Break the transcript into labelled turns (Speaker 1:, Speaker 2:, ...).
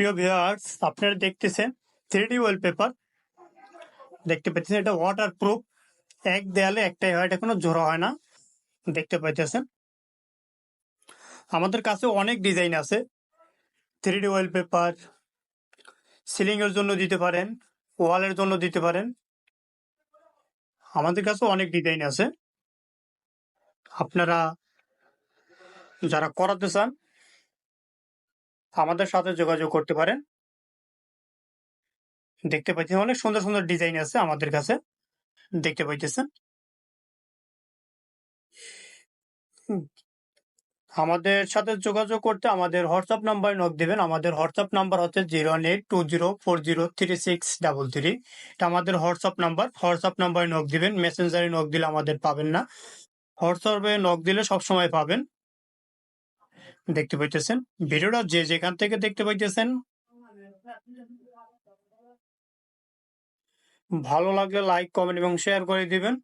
Speaker 1: প্রিয় ভিউয়ার্স আপনারা দেখতেছেন থ্রি ডি ওয়ালপেপার দেখতে পাচ্ছেন, এটা ওয়াটার প্রুফ এক দেয়ালে একটাই হয়, এটা কোনো জোড়া হয় না। দেখতে পাইতেছেন। আমাদের কাছে অনেক ডিজাইন আছে। থ্রি ডি ওয়ালপেপার সিলিংয়ের জন্য দিতে পারেন ওয়ালের জন্য দিতে পারেন। আমাদের কাছে অনেক ডিজাইন আছে। আপনারা যারা করাতে চান আমাদের সাথে যোগাযোগ করতে পারেন। দেখতে পাচ্ছেন অনেক সুন্দর সুন্দর ডিজাইন আছে আমাদের কাছে। দেখতে পাইতেছেন। আমাদের সাথে যোগাযোগ করতে আমাদের হোয়াটসঅ্যাপ নাম্বার নক দিবেন। আমাদের হোয়াটসঅ্যাপ নাম্বার হচ্ছে zero eight two zero four zero three six double three এটা আমাদের হোয়াটসঅ্যাপ নাম্বার হোয়াটসঅ্যাপ নাম্বারে নক দিবেন। মেসেঞ্জারে নক দিলে আমাদের পাবেন না। হোয়াটসঅ্যাপে নক দিলে সবসময় পাবেন। দেখতে পাইতেছেন। ভিডিওটা যে যেখান থেকে দেখতে পাইতেছেন, ভালো লাগলে লাইক কমেন্ট এবং শেয়ার করে দিবেন।